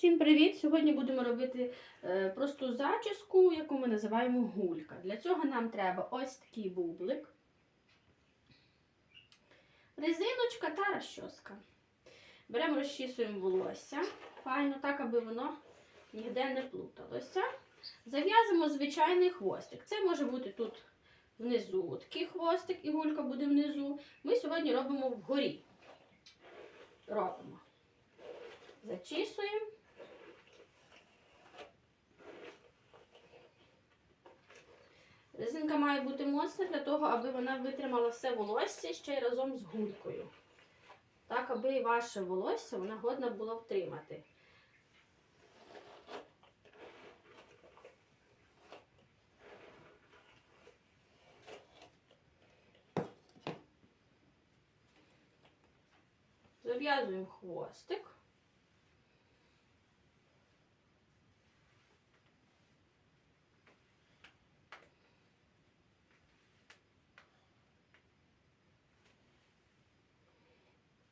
Всім привіт! Сьогодні будемо робити е, просту зачіску, яку ми називаємо гулька. Для цього нам треба ось такий бублик, резиночка та розчоска. Беремо, розчісуємо волосся, файно так, аби воно ніде не плуталося. Зав'язуємо звичайний хвостик. Це може бути тут внизу такий хвостик, і гулька буде внизу. Ми сьогодні робимо вгорі. Робимо. Зачісуємо. Резинка має бути моцна для того, аби вона витримала все волосся ще й разом з гулькою. Так, аби і ваше волосся вона годна була втримати. Зав'язуємо хвостик.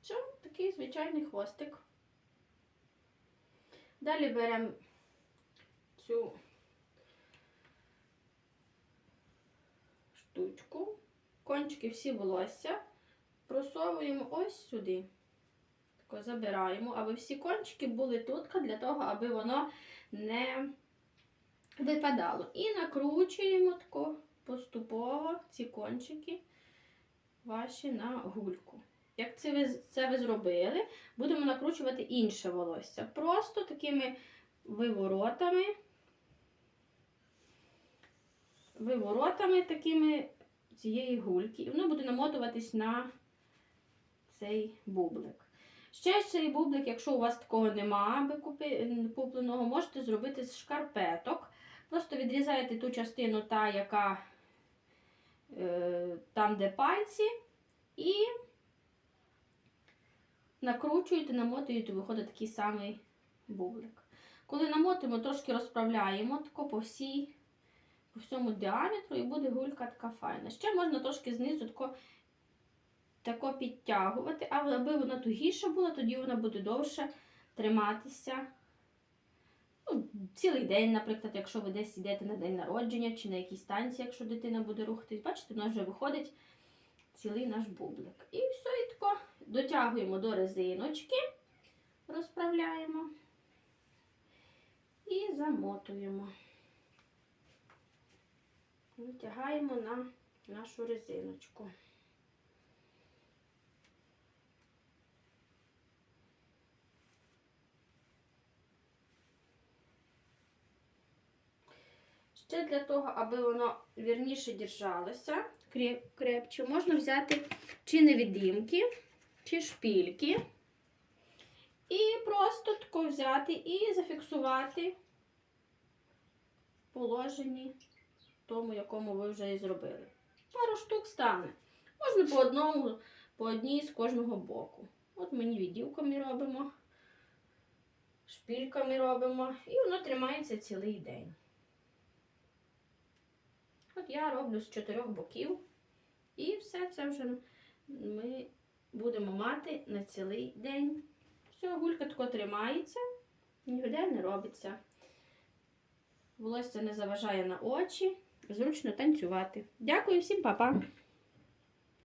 Все, такий звичайний хвостик. Далі беремо цю штучку, кончики всі волосся, просовуємо ось сюди. Забираємо, аби всі кончики були тут, для того, аби воно не випадало. І накручуємо тако поступово ці кончики ваші на гульку. Як це ви, це ви зробили, будемо накручувати інше волосся. Просто такими виворотами, виворотами такими цієї гульки. І воно буде намотуватись на цей бублик. Ще цей бублик, якщо у вас такого немає, аби купленого, можете зробити з шкарпеток. Просто відрізаєте ту частину, та, яка е, там, де пальці, і накручуєте, намотуєте, виходить такий самий бублик. Коли намотуємо, трошки розправляємо тако по всій, по всьому діаметру, і буде гулька така файна. Ще можна трошки знизу тако, тако підтягувати, аби вона тугіша була, тоді вона буде довше триматися. Ну, цілий день, наприклад, якщо ви десь йдете на день народження чи на якійсь танці, якщо дитина буде рухатись, бачите, нас вже виходить цілий наш бублик. І все, і дотягуємо до резиночки, розправляємо і замотуємо. Витягаємо на нашу резиночку. Ще для того, аби воно вірніше держалося, крепче, можна взяти чи невидимки, чи шпильки. І просто тако взяти і зафіксувати в тому, якому ви вже і зробили. Пару штук стане. Можна по одному, по одній з кожного боку. От мені відділками робимо, шпильками робимо, і воно тримається цілий день. От я роблю з чотирьох боків. І все це вже ми будемо мати на цілий день. Все, гулька тако тримається, ніде не робиться. Волосся не заважає на очі, зручно танцювати. Дякую всім, па-па!